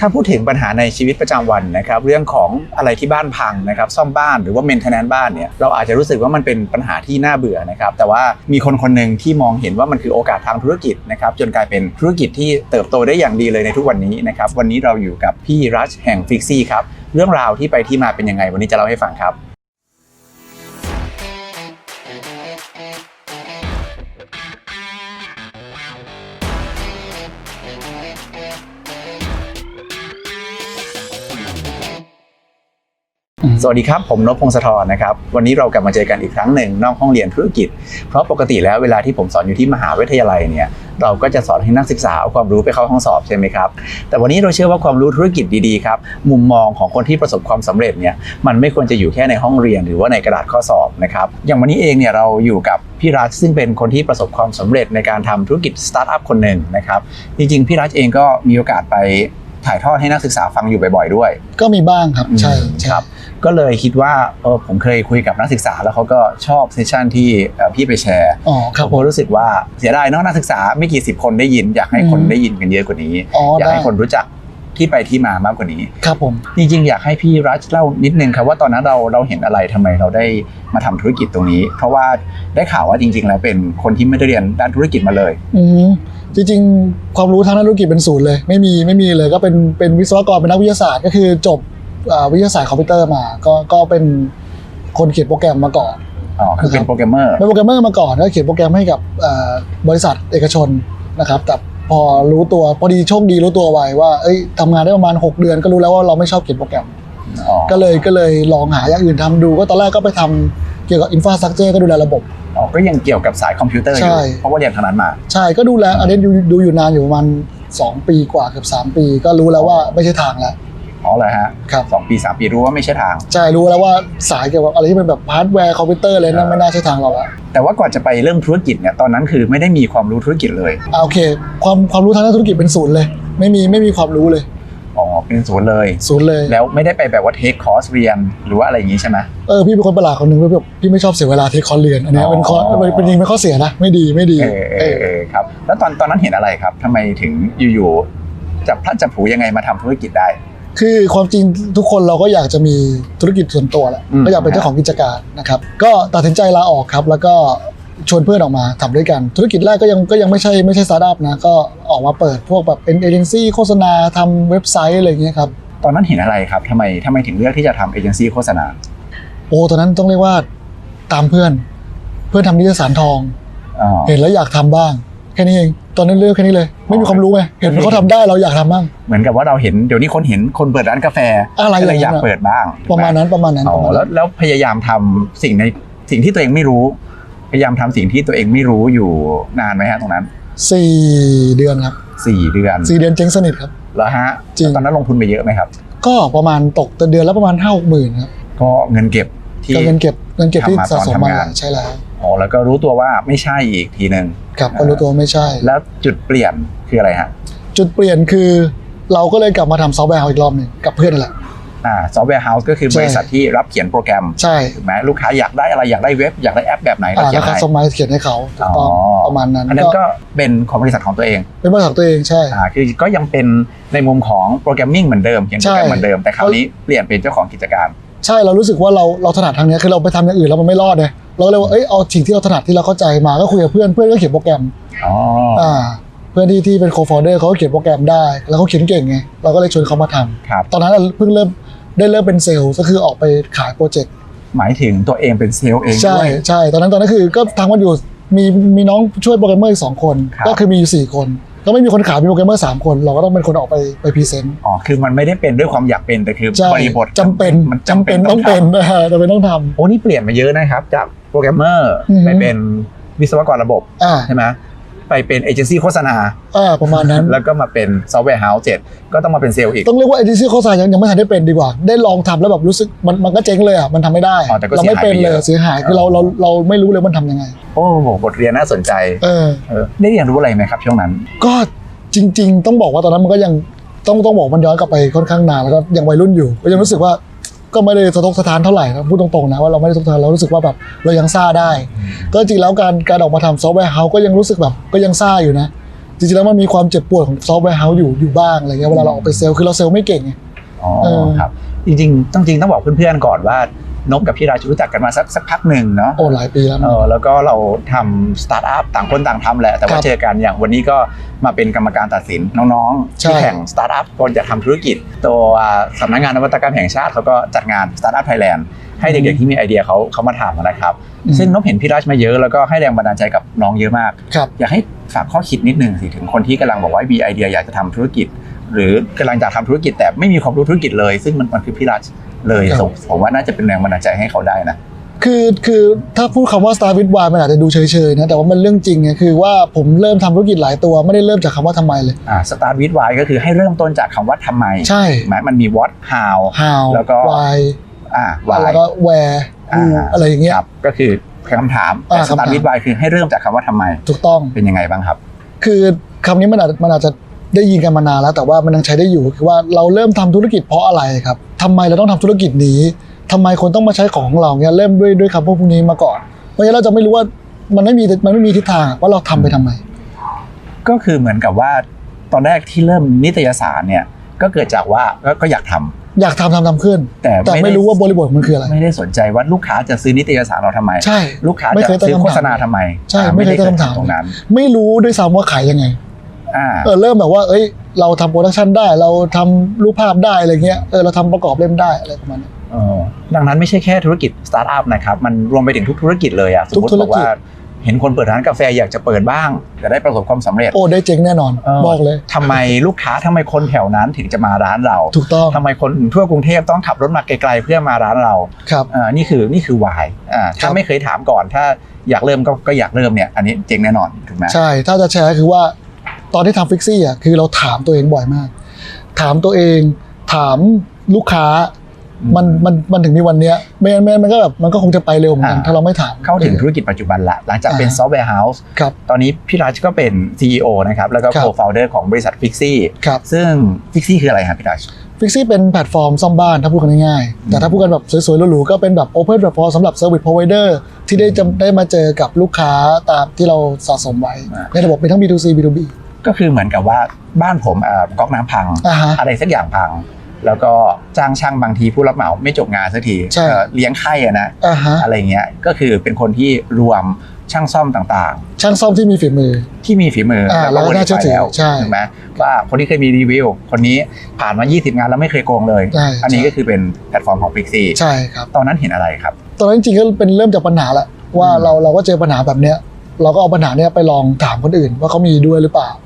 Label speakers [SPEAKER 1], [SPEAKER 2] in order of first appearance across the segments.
[SPEAKER 1] ถ้าพูดถึงปัญหาในชีวิตประจำวันนะครับเรื่องของอะไรที่บ้านพังนะครับซ่อมบ้านหรือว่าเมนเทนแนนบ้านเนี่ยเราอาจจะรู้สึกว่ามันเป็นปัญหาที่น่าเบื่อนะครับแต่ว่ามีคนคนหนึ่งที่มองเห็นว่ามันคือโอกาสทางธุรกิจนะครับจนกลายเป็นธุรกิจที่เติบโตได้อย่างดีเลยในทุกวันนี้นะครับวันนี้เราอยู่กับพี่รัชแห่งฟิกซี่ครับเรื่องราวที่ไปที่มาเป็นยังไงวันนี้จะเล่าให้ฟังครับ สวัสดีครับ ผมนพพงศธรนะครับ วันนี้เรากลับมาเจอกันอีกครั้งหนึ่งนอกห้องเรียนธุรกิจ เพราะปกติแล้วเวลาที่ผมสอนอยู่ที่มหาวิทยาลัยเนี่ยเราก็จะสอนให้นักศึกษาเอาความรู้ไปเข้าห้องสอบใช่ไหมครับ แต่วันนี้เราเชื่อว่าความรู้ธุรกิจดีๆครับมุมมองของคนที่ประสบความสำเร็จเนี่ยมันไม่ควรจะอยู่แค่ในห้องเรียนหรือว่าในกระดาษข้อสอบนะครับอย่างวันนี้เองเนี่ยเราอยู่กับพี่รัฐซึ่งเป็นคนที่ประสบความสำเร็จในการทำธุรกิจสตาร์ทอัพคนหนึ่งนะครับจริงๆพี่รัฐเองก็มีโอกาสไป ถ่ายทอดให้นักศึกษาฟังอยู่บ่อยๆด้วย
[SPEAKER 2] ก็มีบ้างครับใช่ใช่
[SPEAKER 1] ครับ ก็เลยคิดว่าเออผมเคยคุยกับนักศึกษาแล้วเขาก็ชอบเซสชันที่เอ่อพี่ไปแชร์
[SPEAKER 2] อ๋อครับ
[SPEAKER 1] ผมรู้สึกว่าเสียดายเนาะนักศึกษาไม่กี่สิบคนได้ยิน อยากให้คน
[SPEAKER 2] อืม
[SPEAKER 1] ได้ยินกันเยอะกว่านี้
[SPEAKER 2] อ๋อ
[SPEAKER 1] อยาก
[SPEAKER 2] ได้
[SPEAKER 1] ให้คนรู้จักที่ไปที่มามากกว่านี้
[SPEAKER 2] ครับผม
[SPEAKER 1] จริงๆอยากให้พี่รัชเล่านิดนึงครับว่าตอนนั้นเราเราเห็นอะไรทำไมเราได้มาทำธุรกิจตรงนี้ เพราะว่าได้ข่าวว่าจริง ๆ แล้วเป็นคนที่ไม่ได้เรียนด้านธุรกิจมาเลย
[SPEAKER 2] อืม จริงๆ ความรู้ทางด้านธุรกิจเป็นศูนย์เลย ไม่มีไม่มีเลยก็เป็นเป็นวิศวกรเป็นนักวิทยาศาสตร์ ก็คือจบอ่าวิทยาศาสตร์คอมพิวเตอร์มา ก็ก็เป็นคนเขียนโปรแกรมมาก่อน
[SPEAKER 1] อ๋อคือเป็นโปรแกรมเมอร์
[SPEAKER 2] เป็นโปรแกรมเมอร์มาก่อนก็เขียนโปรแกรมให้กับอ่าบริษัทเอกชนนะครับแต่พอรู้ตัวพอดีโชคดีรู้ตัวไวว่าเอ้ยทำงานได้ประมาณ 6 เดือนก็รู้แล้วว่าเราไม่ชอบเขียนโปรแกรม
[SPEAKER 1] อ๋อ
[SPEAKER 2] ก็เลยก็เลยลองหาอย่างอื่นทำดูก็ตอนแรกก็ไปทำ เกี่ยวกับอินฟ a าสตรักเจอร์ก็ดูแลระบบ
[SPEAKER 1] อ๋อก็ยังเกี่ยวกับสายคอมพิวเตอร์อ
[SPEAKER 2] ใช่
[SPEAKER 1] ยู่เพราะว่าเรียนทางนั้นมา
[SPEAKER 2] ใช่ก็ดูแลอันนี้ดูดูอยู่นานอยู่ประมาณ2 ปีกว่าเกือบ3 ปี ก็รู้แล้วว่าไม่ใช่ทางแล้ว
[SPEAKER 1] อ๋อเลยฮะ
[SPEAKER 2] ครับ
[SPEAKER 1] สองปีสามปีรู้ว่าไม่ใช่ทาง
[SPEAKER 2] ใช่รู้แล้วว่าสายเกี่ยวกับอะไรที่เป็นแบบฮาร์ดแวร์คอมพิวเตอร์เลยนั่นไม่น่าใช่ทางเราละ
[SPEAKER 1] แต่ว่าก่อนจะไปเริ่มธุรกิจเนี่ยตอนนั้นคือไม่ได้มีความรู้ธุรกิจเลย
[SPEAKER 2] อ่าโอเค ความความรู้ทางด้านธุรกิจเป็นศูนย์เลย ไม่มีไม่มีความรู้เลย
[SPEAKER 1] อ๋อ เป็นศูนย์เลย
[SPEAKER 2] ศูนย์เลย
[SPEAKER 1] แล้วไม่ได้ไปแบบว่าเทคคอร์สเรียนหรือว่าอะไรอย่างนี้ใช่ไหม
[SPEAKER 2] เออพี่เป็นคนประหลาดคนหนึ่งพี่แบบพี่ไม่ชอบเสียเวลาเทคคอร์สเรียนอันเนี้ยเป็นข้อ
[SPEAKER 1] อ๋อ
[SPEAKER 2] เป็นจริงเป็นข้อเสียนะไม่ดีไม่ดี
[SPEAKER 1] เออเออเออครับ แล้วตอนตอนนั้นเห็นอะไรครับทำไมถึงอยู่ๆจับพลัดจับผลูยังไงมาทำธุรกิจได้
[SPEAKER 2] คือความจริงทุกคนเราก็อยากจะมีธุรกิจส่วนตัวแหละ
[SPEAKER 1] อืม
[SPEAKER 2] ก็อยากเป็นเจ้าของกิจการนะครับก็ตัดสินใจลาออกครับแล้วก็ ชวนเพื่อนออกมาทำด้วยกัน ธุรกิจแรกก็ยังก็ยังไม่ใช่ไม่ใช่สตาร์ทอัพนะ ก็ออกมาเปิดพวกแบบเป็นเอเจนซี่โฆษณาทำเว็บไซต์อะไรอย่างเงี้ยครับ
[SPEAKER 1] ตอนนั้นเห็นอะไรครับทำไมทำไมถึงเลือกที่จะทำเอเจนซี่โฆษณา
[SPEAKER 2] โอ้ตอนนั้นต้องเรียกว่าตามเพื่อน เพื่อนทำนิตยสารทอง
[SPEAKER 1] อ๋อ
[SPEAKER 2] เห็นแล้วอยากทำบ้างแค่นี้เองตอนนั้นเลือกแค่นี้เลย ไม่มีความรู้ไงเห็นเขาทำได้เราอยากทำบ้าง
[SPEAKER 1] เหมือนกับว่าเราเห็นเดี๋ยวนี้คนเห็นคนเปิดร้านกาแฟ
[SPEAKER 2] อะไร
[SPEAKER 1] ก็เลย
[SPEAKER 2] อ
[SPEAKER 1] อยาก
[SPEAKER 2] ย่างนั้นอะ
[SPEAKER 1] เปิดบ้าง
[SPEAKER 2] ประมาณนั้นประมาณนั้น
[SPEAKER 1] อ๋
[SPEAKER 2] ประมา
[SPEAKER 1] อ
[SPEAKER 2] ณ
[SPEAKER 1] แล้
[SPEAKER 2] นั้
[SPEAKER 1] วนแล้วพยายามทำสิ่งในสิ่งที่ตัวเองไม่รู้ พยายามทำสิ่งที่ตัวเองไม่รู้อยู่นานไหมฮะตรงนั้น
[SPEAKER 2] สี่เดือนครับ
[SPEAKER 1] สี่เดือน
[SPEAKER 2] สี่เดือนเจ๊งสนิทครับ
[SPEAKER 1] แล้วฮะ
[SPEAKER 2] จริง
[SPEAKER 1] ตอนนั้นลงทุนไปเยอะไหมครับ
[SPEAKER 2] ก็ประมาณตกเดือนละประมาณห้าหกหมื่นครับ
[SPEAKER 1] ก็เงินเก็บที่
[SPEAKER 2] ก็เงินเก็บเงินเก็บที่
[SPEAKER 1] ทำมา
[SPEAKER 2] สะสม
[SPEAKER 1] ตอน
[SPEAKER 2] มา
[SPEAKER 1] ทำงาน
[SPEAKER 2] ใช่แล้ว
[SPEAKER 1] อ๋อแล้วก็รู้ตัวว่าไม่ใช่อีกทีหนึ่ง
[SPEAKER 2] ครับก็รู้ตัวไม่ใช่
[SPEAKER 1] แล้วจุดเปลี่ยนคืออะไรฮะ
[SPEAKER 2] จุดเปลี่ยนคือเราก็เลยกลับมาทำซอฟต์แวร์อีกรอบหนึ่งกับเพื่อนนั่นแหละ
[SPEAKER 1] อ่าซอฟต์แวร์เฮาส์ก็คือ
[SPEAKER 2] ใช่
[SPEAKER 1] บริษัทที่รับเขียนโปรแกรม
[SPEAKER 2] ใช่
[SPEAKER 1] ถูกไหมลูกค้าอยากได้อะไรอยากได้เว็บอยากได้แอปแบบไหนเรา
[SPEAKER 2] อ่า
[SPEAKER 1] เขีย
[SPEAKER 2] แล้ว
[SPEAKER 1] น
[SPEAKER 2] คัส
[SPEAKER 1] ให้
[SPEAKER 2] ตอมไมซ์เขียนให้เขาถูกต้อง
[SPEAKER 1] อ๋อ
[SPEAKER 2] ประมาณนั้น
[SPEAKER 1] อันนั้นก็เป็นของบริษัทของตัวเอง
[SPEAKER 2] เป็นบริษัทตัวเองใช่
[SPEAKER 1] อ่าคือก็ยังเป็นในมุมของโปรแกรมมิ่งเหมือนเดิมเขียนโปรแกรม
[SPEAKER 2] ใช่
[SPEAKER 1] เหมือนเดิมแต่คราวนี้เปลี่ยนเป็นเจ้าของกิจการ
[SPEAKER 2] ใช่เรารู้สึกว่าเราเราถนัดทางเนี้ยคือเราไปทำอย่างอื่นแล้วมันไม่รอดเลยเราก็เลยว่าเอ้ยเอาสิ่งที่เราถนัดที่เราเข้าใจมาก็คุยกับเพื่อนเพื่อนก็เขียนโปรแกรม
[SPEAKER 1] อ๋อ
[SPEAKER 2] อ่าเพื่อนที่ที่เป็นโคฟอร์เดอร์เขาก็เขียนโปรแกรมได้ แล้วเขาเขียนเก่งไงเราก็เลยชวนเขามาทำ
[SPEAKER 1] ครับ
[SPEAKER 2] ตอนนั้นเราเพิ่งเริ่ม ได้เริ่มเป็นเซลล์ก็คือออกไปขายโปรเจกต์
[SPEAKER 1] หมายถึงตัวเองเป็นเซลล์เอง
[SPEAKER 2] ใช่
[SPEAKER 1] ด้วย
[SPEAKER 2] ใช่ตอนนั้นตอนนั้นคือก็ทำกันอยู่มีมีน้องช่วยโปรแกรมเมอร์อีกสองคน
[SPEAKER 1] ครับ
[SPEAKER 2] ก็คือมีอยู่สี่คน ก็ไม่มีคนขายมีโปรแกรมเมอร์สามคน เราก็ต้องเป็นคนออกไปไปพรีเซนต์
[SPEAKER 1] อ๋อคือมันไม่ได้เป็นด้วยความอยากเป็นแต่คือ
[SPEAKER 2] ใช่
[SPEAKER 1] บริบท
[SPEAKER 2] จำเป็น
[SPEAKER 1] มัน
[SPEAKER 2] จำเป็นต้องเป็น
[SPEAKER 1] ทำ
[SPEAKER 2] นะฮะจำเป็นต้องท
[SPEAKER 1] โอ้นี่เปลี่ยนมาเยอะนะครับ จากโปรแกรมเมอร์
[SPEAKER 2] อือฮึ
[SPEAKER 1] ไปเป็นวิศวกรระบบำ
[SPEAKER 2] อ่า
[SPEAKER 1] ใช่ไหม ไปเป็นเอเจนซี่โฆษณา
[SPEAKER 2] อ่าประมาณนั้น
[SPEAKER 1] แล้วก็มาเป็นซอฟต์แวร์เฮาส์เจ็ดก็ต้องมาเป็นเซลล์อีก
[SPEAKER 2] ต้องเรียกว่าเอเจนซี่โฆษณายังยังไม่ทันได้เป็นดีกว่า ได้ลองทำแล้วแบบรู้สึกมันมันก็เจ๊งเลยอะมันทำไม่ได้
[SPEAKER 1] อ๋อแต่ก็
[SPEAKER 2] เราไม่เป็น
[SPEAKER 1] เสียหายไป
[SPEAKER 2] เลย
[SPEAKER 1] เยอะ
[SPEAKER 2] เสียหายคือเราเราเราไม่รู้เลยมันทำยังไง
[SPEAKER 1] โอ้โหบทเรียนน่าสนใจ
[SPEAKER 2] เออ
[SPEAKER 1] เออได้เรียนรู้อะไรไหมครับช่วงนั้น
[SPEAKER 2] ก็จริง ๆ ต้องบอกว่าตอนนั้นมันก็ยังต้องต้องบอกมันย้อนกลับไปค่อนข้างนานแล้วก็ยังวัยรุ่นอยู่ก็ยังรู้สึกว่า ก็ไม่ได้สะทกสะท้านเท่าไหร่นะพูดตรงๆนะว่าเราไม่ได้สะทกสะท้านเรารู้สึกว่าแบบเรายังซ่าได้ ก็จริงแล้วการการออกมาทำซอฟต์แวร์เฮาส์ก็ยังรู้สึกแบบก็ยังซ่าอยู่นะ จริงๆแล้วมันมีความเจ็บปวดของซอฟต์แวร์เฮาส์อยู่อยู่บ้างอะไรเงี้ยเวลาเราออกไปเซลล์คือเราเซลล์ไม่เก่งไง
[SPEAKER 1] อ๋อ
[SPEAKER 2] เออ
[SPEAKER 1] ครับ จริงๆต้องจริงต้องบอกเพื่อนๆก่อนว่า นบกับพี่ราชรู้จักกันมาสักสักพักหนึ่งเนาะ
[SPEAKER 2] โอ้หลายปีแล้ว
[SPEAKER 1] เออแล้วก็เราทำสตาร์ทอัพต่างคนต่างทำแหละ แต่ว่า
[SPEAKER 2] ครับ
[SPEAKER 1] เจอกันอย่างวันนี้ก็มาเป็นกรรมการตัดสินน้องๆ
[SPEAKER 2] ใช่
[SPEAKER 1] ที่แข่งสตาร์ทอัพคนจะทำธุรกิจ ตัวสำนักงานนวัตกรรมแห่งชาติเขาก็จัดงานสตาร์ทอัพไทยแลนด์ให้เด็กๆที่มีไอเดียเขาเขามาทำนะครับ
[SPEAKER 2] อืม
[SPEAKER 1] ซึ่งนบเห็นพี่ราชมาเยอะแล้วก็ให้แรงบันดาลใจกับน้องเยอะมาก
[SPEAKER 2] ครับ
[SPEAKER 1] อยากให้ฝากข้อคิดนิดนึงสิถึงคนที่กำลังบอกว่ามีไอเดียอยากจะทำธุรกิจ หรือกำลังจะทำธุรกิจแต่ไม่มีความรู้ธุรกิจเลย ซึ่งมันมันคือพี่ราช เลย
[SPEAKER 2] ครับ
[SPEAKER 1] ผมผมว่าน่าจะเป็นแรงบันดาลใจให้เขาได้นะ
[SPEAKER 2] คือคือถ้าพูดคำว่า Star with Why มันอาจจะดูเฉยๆนะแต่ว่ามันเรื่องจริงไงคือว่าผมเริ่มทำธุรกิจหลายตัวไม่ได้เริ่มจากคำว่าทำไมเลย
[SPEAKER 1] อ่า start with why ก็คือให้เริ่มต้นจากคำว่าทำไม
[SPEAKER 2] ใช่
[SPEAKER 1] ถูกไหมมันมี what how
[SPEAKER 2] how
[SPEAKER 1] แล้วก็
[SPEAKER 2] why
[SPEAKER 1] อ่า why
[SPEAKER 2] แล้วก็ where who อะไรอย่างเงี้ย
[SPEAKER 1] ครับก็คือคำถามแต่
[SPEAKER 2] อ่า
[SPEAKER 1] start
[SPEAKER 2] คำถาม
[SPEAKER 1] with why คือให้เริ่มจากคำว่าทำไม
[SPEAKER 2] ถูกต้อง
[SPEAKER 1] เป็นยังไงบ้างครับ
[SPEAKER 2] คือคำนี้มันอาจมันอาจจะ ได้ยินกันมานานแล้วแต่ว่ามันยังใช้ได้อยู่คือว่าเราเริ่มทำธุรกิจเพราะอะไรครับทำไมเราต้องทำธุรกิจนี้ทำไมคนต้องมาใช้ของของเราเนี่ยเริ่มด้วยด้วยคำพวกนี้มาก่อน เพราะฉะนั้นเราจะไม่รู้ว่ามันไม่มีมันไม่มีทิศทางว่าเราทำไปทำไม
[SPEAKER 1] ก็คือเหมือนกับว่าตอนแรกที่เริ่มนิตยสารเนี่ยก็เกิดจากว่าก็ก็อยากทำ
[SPEAKER 2] อยากทำทำทำขึ้น
[SPEAKER 1] แต่
[SPEAKER 2] แต่ไม่รู้ว่าบริบทมันคืออะไร
[SPEAKER 1] ไม่ได้สนใจว่าลูกค้าจะซื้อนิตยสารเราทำไม
[SPEAKER 2] ใช่
[SPEAKER 1] ลูกค้า
[SPEAKER 2] ไม่
[SPEAKER 1] จะ
[SPEAKER 2] เคยตั้ง
[SPEAKER 1] ซื้อโฆษณา
[SPEAKER 2] คำถาม
[SPEAKER 1] ทำไม
[SPEAKER 2] ใช่
[SPEAKER 1] อ่
[SPEAKER 2] ไม่เคยตั้ง
[SPEAKER 1] ด้
[SPEAKER 2] คำถาม
[SPEAKER 1] ตรงนั้น
[SPEAKER 2] ไม่รู้ด้วยซ้ำว่าขายยังไง
[SPEAKER 1] อ่า
[SPEAKER 2] เออเริ่มแบบว่า เอ้ย เราทำโปรดักชันได้ เราทำรูปภาพได้อะไรเงี้ย เออเราทำประกอบเล่มได้อะไรประมาณนี้
[SPEAKER 1] เออดังนั้นไม่ใช่แค่ธุรกิจสตาร์ทอัพนะครับ มันรวมไปถึงทุกธุรกิจเลยอะสมมติ
[SPEAKER 2] ทุกธุร
[SPEAKER 1] บอก
[SPEAKER 2] กิจ
[SPEAKER 1] ว่า เห็นคนเปิดร้านกาแฟอยากจะเปิดบ้าง จะได้ประสบความสำเร็จ
[SPEAKER 2] โอ้ได้เจ๊งแน่นอน
[SPEAKER 1] เออ
[SPEAKER 2] บอกเลย
[SPEAKER 1] ทำไมลูกค้าทำไมคนแถวนั้นถึงจะมาร้านเรา
[SPEAKER 2] ถูกต้อง
[SPEAKER 1] ทำไมคนทั่วกรุงเทพต้องขับรถมาไกลๆเพื่อมาร้านเรา
[SPEAKER 2] ครับ
[SPEAKER 1] อ่านี่คือนี่คือวายอ่า
[SPEAKER 2] ครั
[SPEAKER 1] ถ้า
[SPEAKER 2] บ
[SPEAKER 1] ไม่เคยถามก่อน ถ้าอยากเริ่มก็ก็อยากเริ่มเนี่ยอันนี้เจ๋งแน่นอนถูกไหม
[SPEAKER 2] ใช่ ถ้าจะแชร์คือว่า ตอนที่ทำฟิกซี่อะคือเราถามตัวเองบ่อยมาก ถามตัวเองถามลูกค้ามันมันมันถึงมีวันเนี้ยไม่งั้นไม่งั้นมันก็แบบมันก็คงจะไปเร็วเหมือนกัน
[SPEAKER 1] อ่า
[SPEAKER 2] ถ้าเราไม่ถาม
[SPEAKER 1] เข้าถึงธุรกิจปัจจุบันละหลังจากเป็น
[SPEAKER 2] อ่า
[SPEAKER 1] ซอฟต์แวร์เฮาส์
[SPEAKER 2] ครับ
[SPEAKER 1] ตอนนี้พี่รัชก็เป็น CEO นะครับ แล้วก็
[SPEAKER 2] ครับ
[SPEAKER 1] co-founder ของบริษัท Fixie
[SPEAKER 2] ครับ
[SPEAKER 1] ซึ่ง Fixie คืออะไรครับพี่รัช
[SPEAKER 2] ฟิกซี่เป็นแพลตฟอร์มซ่อมบ้านถ้าพูดกันง่ายๆ แต่ถ้าพูดกันแบบสวยๆหรูๆก็เป็นแบบ Open Platform สำหรับ Service Provider ที่ได้จะได้มาเจอกับลูกค้าตามที่เราสะสมไว้
[SPEAKER 1] อ่า
[SPEAKER 2] ในระบบเป็นทั้ง B2C B2B
[SPEAKER 1] ก็คือเหมือนกับว่าบ้านผมอ่าก๊อกน้ำพัง
[SPEAKER 2] อ่าฮะ
[SPEAKER 1] อะไรสักอย่างพัง แล้วก็จ้างช่างบางทีผู้รับเหมาไม่จบงานสักที
[SPEAKER 2] ใช่
[SPEAKER 1] เอ่อเลี้ยงไข้อะนะ
[SPEAKER 2] อ่าฮะ
[SPEAKER 1] อะไรเงี้ยก็คือเป็นคนที่รวมช่างซ่อมต่าง
[SPEAKER 2] ช่างซ่อมที่มีฝีมือ
[SPEAKER 1] ๆ ที่มีฝีมือ
[SPEAKER 2] อ่า
[SPEAKER 1] ก็
[SPEAKER 2] แล้วก็น่าเชื่อถือ
[SPEAKER 1] แล้ว
[SPEAKER 2] ใช่
[SPEAKER 1] ถูกไหมว่าคนที่เคยมีรีวิว คนนี้ผ่านมา 20 งานแล้วไม่เคยโกงเลย
[SPEAKER 2] ใช่
[SPEAKER 1] อันนี้
[SPEAKER 2] ใช่
[SPEAKER 1] ก็คือเป็นแพลตฟอร์มของ Pixie
[SPEAKER 2] ใช่ครับ
[SPEAKER 1] ตอนนั้นเห็นอะไรครับ
[SPEAKER 2] ตอนนั้นจริงๆก็เป็นเริ่มจากปัญหาแหละว่า
[SPEAKER 1] อืม
[SPEAKER 2] เราเราก็เจอปัญหาแบบเนี้ย เราก็เอาปัญหาเนี้ยไปลองถามคนอื่นว่าเขามีด้วยหรือเปล่า
[SPEAKER 1] อืม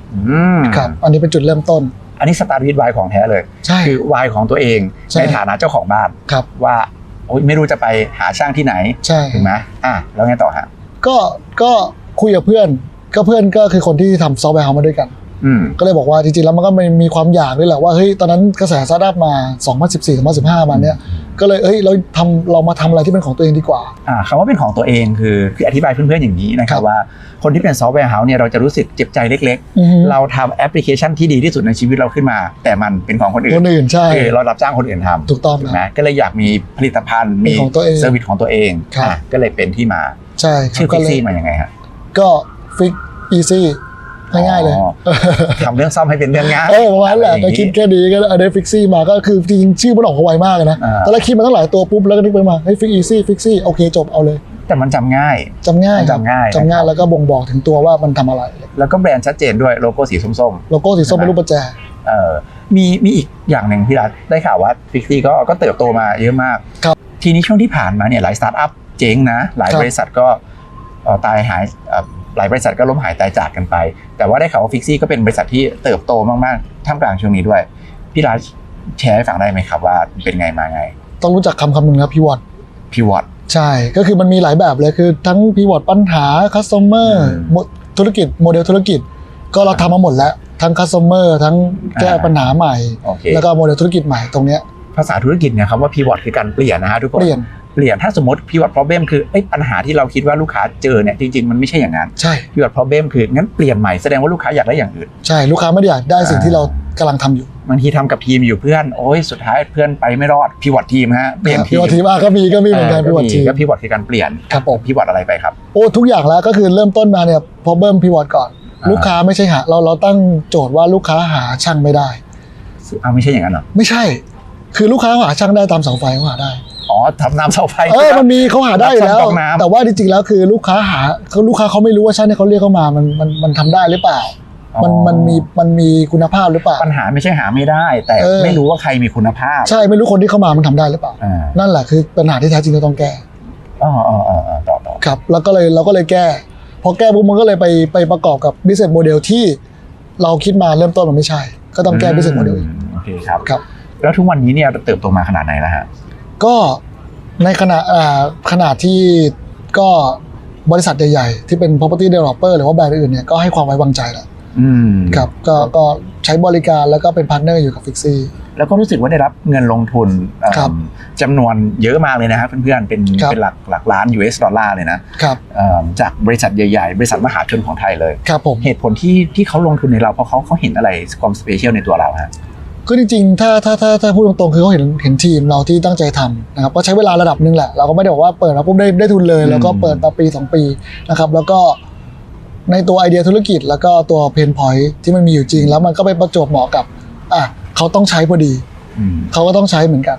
[SPEAKER 2] ครับอันนี้เป็นจุดเริ่มต้น
[SPEAKER 1] อันนี้สตาร์ทวิดวายของแท้เลย
[SPEAKER 2] ใช่
[SPEAKER 1] คือวายของตัวเอง
[SPEAKER 2] ใช่
[SPEAKER 1] ในฐานะเจ้าของบ้าน
[SPEAKER 2] ครับ
[SPEAKER 1] ว่าโอ๊ยไม่รู้จะไปหาช่างที่ไหน
[SPEAKER 2] ใช่
[SPEAKER 1] ถูกไหมอะแล้วไงต่อฮะ
[SPEAKER 2] ก็ก็คุยกับเพื่อนก็เพื่อนก็คือคนที่ทำซอฟต์แวร์เฮาส์มาด้วยกัน
[SPEAKER 1] อืม
[SPEAKER 2] ก็เลยบอกว่าจริงๆแล้วมันก็มีมีความอยากด้วยแหละว่าเฮ้ยตอนนั้นกระแสสตาร์ทอัพมา 2014 2015มาเนี้ยก็เลยเฮ้ยเราทำเรามาทำอะไรที่เป็นของตัวเองดีกว่า
[SPEAKER 1] อ่าคำว่าเป็นของตัวเองคือคืออธิบายเพื่อนๆอย่างนี้นะค
[SPEAKER 2] ครั
[SPEAKER 1] รับบว่าคนที่เป็นซอฟต์แวร์เฮาส์เนี่ยเราจะรู้สึกเจ็บใจเล็ก
[SPEAKER 2] อือฮึ
[SPEAKER 1] ๆ เราทำแอปพลิเคชันที่ดีที่สุดในชีวิตเราขึ้นมา แต่มันเป็นของคนอื่
[SPEAKER 2] คนนอื่นใช่
[SPEAKER 1] คือเรารับจ้างคนอื่นทำ
[SPEAKER 2] ถูกต้อง
[SPEAKER 1] ถูก
[SPEAKER 2] ค
[SPEAKER 1] ไหม
[SPEAKER 2] รับ
[SPEAKER 1] ก็เลยอยากมีผลิตภัณฑ์
[SPEAKER 2] เป็น
[SPEAKER 1] มี
[SPEAKER 2] ของตัวเอง
[SPEAKER 1] เซอร์วิสของตัวเอง
[SPEAKER 2] ครับ
[SPEAKER 1] อะก็เลยเป็นที่มา
[SPEAKER 2] ใช่ครั
[SPEAKER 1] ชื่
[SPEAKER 2] บ
[SPEAKER 1] อ
[SPEAKER 2] ก็
[SPEAKER 1] พิก
[SPEAKER 2] เลย
[SPEAKER 1] ซี่มายังไงฮะ
[SPEAKER 2] ก็ฟิกอีซี่ ง่ายๆเลย
[SPEAKER 1] อ๋อ ทำเรื่องซ่อมให้เป็นเรื่องง่าย
[SPEAKER 2] เออประมาณนั้นแหละ
[SPEAKER 1] อไรอ
[SPEAKER 2] ก็
[SPEAKER 1] ย่าง
[SPEAKER 2] คิด
[SPEAKER 1] งี้
[SPEAKER 2] แค่นี้ก็เอาได้ฟิกซี่มาก็คือจริงๆชื่อมันออกมาไวมากเลยนะ
[SPEAKER 1] อ่า
[SPEAKER 2] ตอนแรกคิดมาตั้งหลายตัวปุ๊บแล้วก็นึกไปมาเฮ้ยฟิกอีซี่ฟิกซี่โอเคจบเอาเลย
[SPEAKER 1] แต่มันจำง่าย
[SPEAKER 2] จำง่าย
[SPEAKER 1] จำง่าย
[SPEAKER 2] จำง่ายแล้วก็บ่งบอกถึงตัวว่ามันทำอะไร
[SPEAKER 1] แล้วก็แบรนด์ชัดเจนด้วยโลโก้สีส้ม
[SPEAKER 2] โลโก้สีส้มเป็นรูปประแจ
[SPEAKER 1] ๆเอ่อมีมีอีกอย่างหนึ่งพี่รัฐได้ข่าวว่าฟิกซี่ก็ก็เติบโตมาเยอะมาก
[SPEAKER 2] ครับ
[SPEAKER 1] ทีนี้ช่วงที่ผ่านมาเนี่ยหลายสตาร์ทอัพเจ๊งนะ หลาย
[SPEAKER 2] ครับ
[SPEAKER 1] บริษัทก็เอ่อตายหายเอ่อ หลายบริษัทก็ล้มหายตายจากกันไป แต่ว่าได้ข่าวว่าฟิกซี่ก็เป็นบริษัทที่เติบโตมากๆท่ามกลางช่วงนี้ด้วย พี่รัฐแชร์ให้ฟังได้ไหมครับว่าเป็นไงมาไง
[SPEAKER 2] ต้องรู้จักคำคำหนึ่งนะพี่วอต
[SPEAKER 1] พีวอต
[SPEAKER 2] ใช่ ก็คือมันมีหลายแบบเลยคือทั้งพีวอตปัญหาคัสเตอร์
[SPEAKER 1] อืม
[SPEAKER 2] ธุรกิจโมเดลธุรกิจ ก็เราทำมาหมดแล้วทั้งคัสเตอร์ทั้งแก้
[SPEAKER 1] อ่า
[SPEAKER 2] ปัญหาใหม่
[SPEAKER 1] โอเค
[SPEAKER 2] แล้วก็โมเดลธุรกิจใหม่ตรงเนี้ย
[SPEAKER 1] ภาษาธุรกิจเนี่ยคำว่าพีวอตคือการเปลี่ยนนะฮะทุกคน
[SPEAKER 2] เปลี่ยน
[SPEAKER 1] เปลี่ยนถ้าสมมติพีวอต problem คือเอ้ยปัญหาที่เราคิดว่าลูกค้าเจอเนี่ยจริง ๆ มันไม่ใช่อย่างนั้น
[SPEAKER 2] ใช่
[SPEAKER 1] พีวอต problem คืองั้นเปลี่ยนใหม่แสดงว่าลูกค้าอยากได้อย่างอื่น
[SPEAKER 2] ใช่ลูกค้าไม่ได้อยากได้สิ่ง
[SPEAKER 1] อ่า
[SPEAKER 2] ที่เรากำลังทำอยู่
[SPEAKER 1] บางทีทำกับทีมอยู่เพื่อนโอ้ยสุดท้ายเพื่อนไปไม่รอดพีวอตทีมฮะเปลี่ยนที
[SPEAKER 2] พี่
[SPEAKER 1] ม
[SPEAKER 2] วอตทีมอะก็มีก็มีเหมือนกัน
[SPEAKER 1] เอ
[SPEAKER 2] พี่
[SPEAKER 1] อ
[SPEAKER 2] วอตทีม
[SPEAKER 1] ก็พีวอตคือการเปลี่ยน
[SPEAKER 2] ครับผม
[SPEAKER 1] พีวอตอะไรไปครับ
[SPEAKER 2] โอ้ทุกอย่างแล้วก็คือเริ่มต้นมาเนี่ยพอเบิ้มพีวอตก่อน
[SPEAKER 1] อ่า
[SPEAKER 2] ลูกค้าไม่ใช่หาเราเราตั้งโจทย์ว่าลูกค้าหาช่างไม่ได้
[SPEAKER 1] เอาไม่ใช่อย่างนั้นเหรอ
[SPEAKER 2] ไม่ใช่ คือลูกค้าหาช่างได้ตามเสาไฟเขาหาได้
[SPEAKER 1] อ๋อทำน้ำเสาไฟ
[SPEAKER 2] เออมันมีเขาหาได้อยู่แล้ว
[SPEAKER 1] รับช่างกรองน้ำ
[SPEAKER 2] แต่ว่าจริงๆแล้วคือลูกค้าหาเขาลูกค้าเขาไม่รู้ว่าช่างที่เขาเรียกเข้ามามันมันมันทำได้หรือเปล่า มันมันมีมันมีคุณภาพหรือเปล่า
[SPEAKER 1] ปัญหาไม่ใช่หาไม่ได้ แต่
[SPEAKER 2] เออ
[SPEAKER 1] ไม่รู้ว่าใครมีคุณภาพ
[SPEAKER 2] ใช่ไม่รู้คนที่เข้ามามันทำได้หรือเปล่า
[SPEAKER 1] อ่า
[SPEAKER 2] นั่นแหละคือปัญหาที่แท้จริงเราต้องแก้
[SPEAKER 1] อ๋ออ๋ออ๋ออ๋อต่อต่อ
[SPEAKER 2] ครับ แล้วก็เลยเราก็เลยแก้พอแก้ปุ๊บมันก็เลยไปไปประกอบกับ business model ที่เราคิดมาเริ่มต้นมันไม่ใช่ ก็ต้องแก้ business model อีก
[SPEAKER 1] โอเคครับ
[SPEAKER 2] ครับ
[SPEAKER 1] แล้วทุกวันนี้เนี่ยเติบโตมาขนาดไหนแล้วฮะ
[SPEAKER 2] ก็ในขณะอ่าขนาดที่ก็บริษัทใหญ่ๆ ที่เป็น property developer หรือว่าแบรนด์อื่นเนี่ยก็ให้ความไว้วางใจแล้ว
[SPEAKER 1] อืม
[SPEAKER 2] ครับก็ก็ใช้บริการแล้วก็เป็นพาร์ทเนอร์อยู่กับฟิกซี่
[SPEAKER 1] แล้วก็รู้สึกว่าได้รับเงินลงทุนเอิ่ม
[SPEAKER 2] ครับ
[SPEAKER 1] จำนวนเยอะมากเลยนะครับเพื่อนๆเป็น
[SPEAKER 2] ครับ
[SPEAKER 1] เป็นหลักหลักล้าน US ดอลลาร์เลยนะครับเอิ่มจากบริษัทใหญ่ๆ บริษัทมหาชนของไทยเลย
[SPEAKER 2] ครับผม
[SPEAKER 1] เหตุผลที่ที่เขาลงทุนในเราเพราะเขาเขาเห็นอะไรความสเปเชียลในตัวเราฮะ
[SPEAKER 2] คือจริงๆถ้าถ้าถ้าถ้าพูดตรงๆคือเขาเห็นเห็นทีมเราที่ตั้งใจทำนะครับก็ใช้เวลาระดับหนึ่งแหละ เราก็ไม่ได้บอกว่าเปิดมาปุ๊บได้ได้ทุนเลย
[SPEAKER 1] อืม
[SPEAKER 2] แล้วก็เปิดมาปี 2 ปีนะครับ แล้วก็ในตัวไอเดียธุรกิจ แล้วก็ตัวเพนพอยที่มันมีอยู่จริง แล้วมันก็ไปประจวบเหมาะกับอะเขาต้องใช้พอดี
[SPEAKER 1] อืม
[SPEAKER 2] เขาก็ต้องใช้เหมือนกัน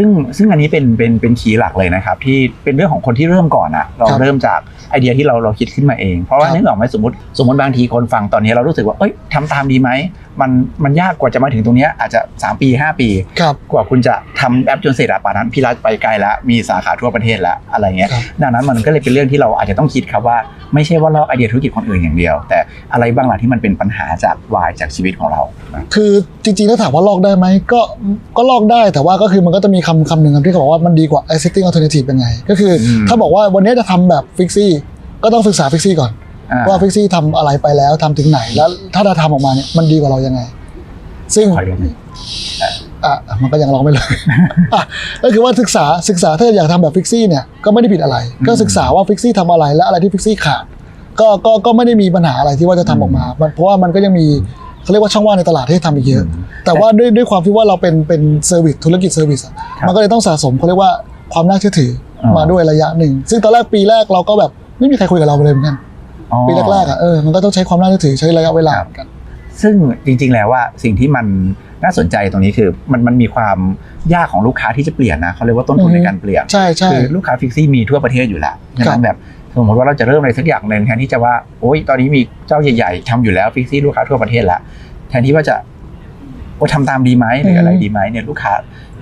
[SPEAKER 1] ซึ่งซึ่งอันนี้เป็นเป็นเป็นคีย์หลักเลยนะครับ ที่เป็นเรื่องของคนที่เริ่มก่อนอะเรา
[SPEAKER 2] ครับ
[SPEAKER 1] เริ่มจากไอเดียที่เราเราคิดขึ้นมาเอง เพราะว่า
[SPEAKER 2] ครับ
[SPEAKER 1] นึกออกไหมสมมติสมมติบางทีคนฟังตอนนี้เรารู้สึกว่าเอ้ยทำตามดีไหมมันมันยากกว่าจะมาถึงตรงเนี้ยอาจจะ 3 ปี 5 ปี
[SPEAKER 2] ครับ
[SPEAKER 1] กว่าคุณจะทำแอปจนเสร็จอะป่านนั้นพี่รัฐไปไกลแล้ว มีสาขาทั่วประเทศแล้วอะไรเงี้ย
[SPEAKER 2] ครับ
[SPEAKER 1] ดังนั้นมันก็เลยเป็นเรื่องที่เราอาจจะต้องคิดครับว่าไม่ใช่ว่าลอกไอเดียธุรกิจคนอื่นอย่างเดียว แต่อะไรบ้างล่ะที่มันเป็นปัญหาจากวายจากชีวิตของเรานะ
[SPEAKER 2] คือจริงๆถ้าถามว่าลอกได้ไหมก็ก็ลอกได้แต่ว่าก็คือมันก็จะมีคำคำหนึ่งครับที่เขาบอกว่ามันดีกว่า existing alternative ยังไง ก็คืออ
[SPEAKER 1] ม
[SPEAKER 2] ถ้าบอกว่าวันนี้จะทำแบบฟิกซี่ก็ต้องศึกษาฟิกซี่ก่อน
[SPEAKER 1] อ่า
[SPEAKER 2] ว่าฟิกซี่ทำอะไรไปแล้วทำถึงไหน แล้วถ้าเราทำออกมาเนี่ยมันดีกว่าเรายังไง ซึ่ง
[SPEAKER 1] ขอดูหน่อย
[SPEAKER 2] อะมันก็ยังลองไม่เลย อะก็คือว่าศึกษาศึกษาถ้าอยากทำแบบฟิกซี่เนี่ยก็ไม่ได้ผิดอะไร ก็ศึกษาว่าฟิกซี่ทำอะไรและอะไรที่ฟิกซี่ขาดก็ก็ก็ไม่ได้มีปัญหาอะไรที่ว่าจะทำออกมามันเพราะว่ามันก็ยังมี เขาเรียกว่าช่องว่างในตลาดให้ทำอีกเยอะ แต่ว่าด้วยด้วยความที่ว่าเราเป็นเป็นเซอร์วิสธุรกิจเซอร์วิสอะ
[SPEAKER 1] ครับ
[SPEAKER 2] มันก็เลยต้องสะสมเขาเรียกว่าความน่าเชื่อถืออ
[SPEAKER 1] อ
[SPEAKER 2] มาด้วยระยะหนึ่ง ซึ่งตอนแรกปีแรกเราก็แบบไม่มีใครคุยกับเราเลยเหมือนกัน
[SPEAKER 1] อ๋อ
[SPEAKER 2] ปีแรกๆอะเออมันก็ต้องใช้ความน่าเชื่อถือใช้ระยะเวลา
[SPEAKER 1] ครับ
[SPEAKER 2] เหมือนกัน
[SPEAKER 1] ซึ่งจริงๆ แล้วว่าสิ่งที่มันน่าสนใจตรงนี้คือมันมันมีความยากของลูกค้าที่จะเปลี่ยนนะเขาเรียกว่าต้นทุน
[SPEAKER 2] อือฮึ
[SPEAKER 1] ในการเปลี่ยน
[SPEAKER 2] ใช่ใช่
[SPEAKER 1] คือลูกค้าฟิกซี่มีทั่วประเทศอยู่แล้วฉะ
[SPEAKER 2] ครั
[SPEAKER 1] นั้
[SPEAKER 2] บ
[SPEAKER 1] นแบบ สมมติว่าเราจะเริ่มอะไรสักอย่างหนึ่งแทนที่จะว่าโอ๊ยตอนนี้มีเจ้าใหญ่ๆทำอยู่แล้วฟิกซี่ลูกค้าทั่วประเทศแล้วแทนที่ว่าจะโอ้ทำตามดีไหมหรืออะไรดีไหมเนี่ยลูกค้า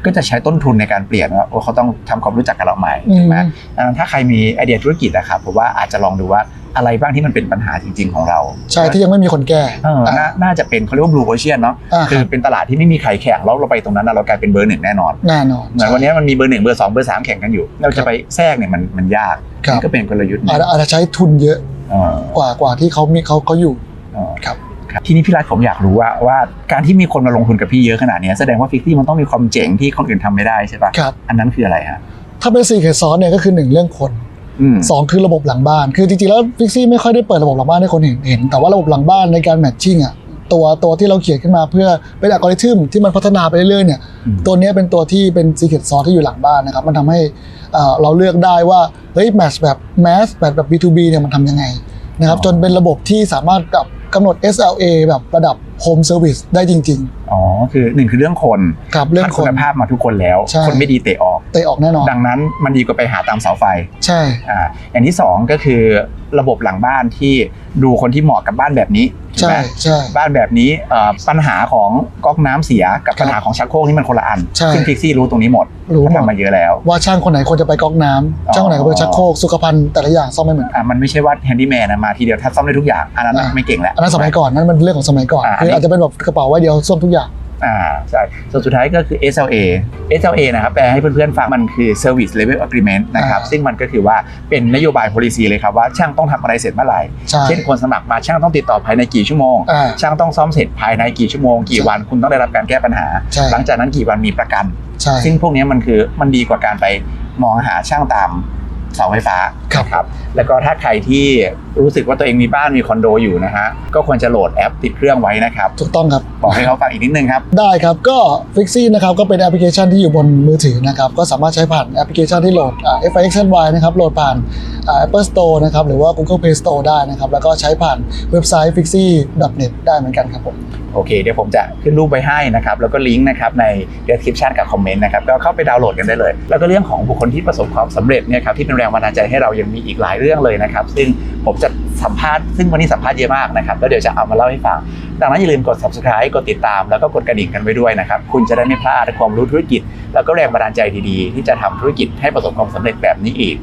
[SPEAKER 1] ก็จะใช้ต้นทุนในการเปลี่ยนว่าโอ้เขาต้องทำความรู้จักกับเราใหม่
[SPEAKER 2] อืม
[SPEAKER 1] ถูกไหมดังนั้นถ้าใครมีไอเดียธุรกิจนะครับผมว่าอาจจะลองดูว่า อะไรบ้างที่มันเป็นปัญหาจริง ๆ ของเรา
[SPEAKER 2] ใช่ที่ยังไม่มีคนแก้
[SPEAKER 1] เออน่าน่าจะเป็นเขาเรียกว่า blue ocean เนาะ
[SPEAKER 2] อ่า
[SPEAKER 1] คือเป็นตลาดที่ไม่มีใครแข่งแล้วเราไปตรงนั้นน่ะเรากลายเป็นเบอร์หนึ่งแน่นอน
[SPEAKER 2] แน่นอน
[SPEAKER 1] เหมือนวันนี้มันมีเบอร์หนึ่งเบอร์สองเบอร์สามแข่งกันอยู่ เราจะไปแทรกเนี่ยมันมันยาก
[SPEAKER 2] ครับ
[SPEAKER 1] นี่ก็เป็นกลยุทธ์หนึ่
[SPEAKER 2] อาจ
[SPEAKER 1] ง
[SPEAKER 2] จะอาจจะใช้ทุนเยอะ
[SPEAKER 1] เออก
[SPEAKER 2] ว่ากว่าที่เขามีเขาเขาอยู่
[SPEAKER 1] เออ
[SPEAKER 2] ครับ
[SPEAKER 1] ครับทีนี้พี่รัฐผมอยากรู้ว่าว่าการที่มีคนมาลงทุนกับพี่เยอะขนาดเนี้ยแสดงว่าฟิกซี่มันต้องมีความเจ๋งที่คนอื่นทำไม่ได้ใช่ปะ
[SPEAKER 2] ครับ
[SPEAKER 1] อันนั้นคืออะไรฮะ
[SPEAKER 2] ถ้าเป็นสี่เคซอสเนี่ยก็คือหนึ่งเรื่องคน
[SPEAKER 1] อืม
[SPEAKER 2] สองคือระบบหลังบ้าน คือจริงๆแล้วฟิกซี่ไม่ค่อยได้เปิดระบบหลังบ้านให้คนเห็นเห็น แต่ว่าระบบหลังบ้านในการแมทชิ่งอะตัวตัวที่เราเขียนขึ้นมาเพื่อเป็นอัลกอริทึมที่มันพัฒนาไปเรื่อยๆเนี่ย
[SPEAKER 1] อืม
[SPEAKER 2] ตัวเนี้ยเป็นตัวที่เป็น secret sauce ที่อยู่หลังบ้านนะครับ มันทำให้เอ่อเราเลือกได้ว่าเฮ้ย match แบบ mass แบบแบบ B2B เนี่ยมันทำยังไงนะครับ
[SPEAKER 1] อ๋อ
[SPEAKER 2] จนเป็นระบบที่สามารถกับกำหนด SLA แบบระดับ home service ได้จริง
[SPEAKER 1] อ๋อคือหนึ่งคือเรื่องคน
[SPEAKER 2] ๆ ครับเรื่อง
[SPEAKER 1] คัด
[SPEAKER 2] ค
[SPEAKER 1] คุ
[SPEAKER 2] น
[SPEAKER 1] ณภาพมาทุกคนแล้ว
[SPEAKER 2] ใช่
[SPEAKER 1] คนไม่ดีเตะออก
[SPEAKER 2] เตะออกแน่นอน
[SPEAKER 1] ดังนั้นมันดีกว่าไปหาตามเสาไฟ
[SPEAKER 2] ใช่
[SPEAKER 1] อ่าอย่างที่สองก็คือระบบหลังบ้านที่ดูคนที่เหมาะกับบ้านแบบนี้ถูก
[SPEAKER 2] ใช่
[SPEAKER 1] ไหม
[SPEAKER 2] ใช่
[SPEAKER 1] บ้านแบบนี้เอ่อปัญหาของก๊อกน้ำเสียกับ
[SPEAKER 2] ครับ
[SPEAKER 1] ปัญหาของชักโครกนี่มันคนละอัน
[SPEAKER 2] ใช่
[SPEAKER 1] ซึ่งพิกซี่รู้ตรงนี้หมด
[SPEAKER 2] รู้
[SPEAKER 1] เขา
[SPEAKER 2] หมด
[SPEAKER 1] ทำมาเยอะแล้ว
[SPEAKER 2] ว่าช่างคนไหนควรจะไปก๊อกน้
[SPEAKER 1] อ๋อำ
[SPEAKER 2] ช่างคนไหนควรไปชักโครกสุขภัณฑ์แต่ละอย่างซ่อมไม่เหมือนกัน
[SPEAKER 1] อ่ามันไม่ใช่ว่าแฮนดี้แมนมาทีเดียวถ้าซ่อมได้ทุกอย่างอันนั้น
[SPEAKER 2] อ่า
[SPEAKER 1] ไม่เก่งแล้ว
[SPEAKER 2] อันนั้นสมัยก่อนนั่นมันเรื่องของสมัยก่อน
[SPEAKER 1] อ่า
[SPEAKER 2] คืออาจจะเป็นแบบกระเป๋าไว้เดียวซ่อมทุกอย่าง
[SPEAKER 1] อ่าใช่ส่วนสุดท้ายก็คือ SLA SLA นะครับแปลให้เพื่อนๆฟังมันคือ Service Level Agreement นะครับ
[SPEAKER 2] อ่า
[SPEAKER 1] ซึ่งมันก็คือว่าเป็นนโยบาย policy เลยครับว่าช่างต้องทำอะไรเสร็จเมื่อไหร่
[SPEAKER 2] ใช่
[SPEAKER 1] เช่นคนสมัครมาช่างต้องติดต่อภายในกี่ชั่วโมง
[SPEAKER 2] อ่า
[SPEAKER 1] ช่างต้องซ่อมเสร็จภายในกี่ชั่วโมง กี่วันคุณต้องได้รับการแก้ปัญหา
[SPEAKER 2] ใช่
[SPEAKER 1] หลังจากนั้นกี่วันมีประกัน
[SPEAKER 2] ใช่
[SPEAKER 1] ซึ่งพวกนี้มันคือมันดีกว่าการไปมองหาช่างตามเสาไฟฟ้า
[SPEAKER 2] ครับ
[SPEAKER 1] นะครับแล้วก็ถ้าใครที่ รู้สึกว่าตัวเองมีบ้านมีคอนโดอยู่นะฮะก็ควรจะโหลดแอปติดเครื่องไว้นะครับ
[SPEAKER 2] ถูกต้องครับ
[SPEAKER 1] บอกให้เขาฟังอีกนิดนึงครับ
[SPEAKER 2] ได้ครับ ก็ Fixie นะครับก็เป็นแอปพลิเคชันที่อยู่บนมือถือนะครับก็สามารถใช้ผ่านแอปพลิเคชันที่โหลดอ่า FIXNY นะครับโหลดผ่านอ่า Apple Store นะครับหรือว่า Google Play Store ได้นะครับแล้วก็ใช้ผ่านเว็บไซต์ fixie.net ได้เหมือนกันครับผม
[SPEAKER 1] โอเค เดี๋ยวผมจะขึ้นรูปไว้ให้นะครับแล้วก็ลิงก์นะครับใน description กับคอมเมนต์นะครับก็เข้าไปดาวน์โหลดกันได้เลย แล้วก็เรื่องของบุคคลที่ประสบความสำเร็จเนี่ยครับที่เป็นแรงบันดาลใจให้เรายังมีอีกหลายเรื่องเลยนะครับซึ่ง ผมจะสัมภาษณ์ซึ่งวันนี้สัมภาษณ์เยอะมากนะครับแล้วเดี๋ยวจะเอามาเล่าให้ฟัง ดังนั้นอย่าลืมกด subscribe กดติดตาม แล้วก็กดกระดิ่งกันไว้ด้วยนะครับ คุณจะได้ไม่พลาดความรู้ธุรกิจ แล้วก็แรงบันดาลใจดีๆ ที่จะทำธุรกิจให้ประสบความสำเร็จแบบนี้อีก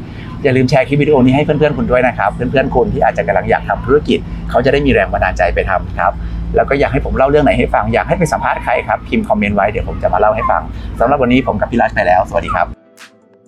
[SPEAKER 1] อย่าลืมแชร์คลิปวิดีโอนี้ให้เพื่อนๆคุณด้วยนะครับ เพื่อนๆคุณที่อาจจะกำลังอยากทำธุรกิจ เขาจะได้มีแรงบันดาลใจไปทำครับแล้วก็อยากให้ผมเล่าเรื่องไหนให้ฟังอยากให้ไปสัมภาษณ์ใครครับพิมพ์คอมเมนต์ไว้เดี๋ยวผมจะมาเล่าให้ฟังสำหรับวันนี้ผมกับพี่รัชไปแล้ว สวัสดีครับ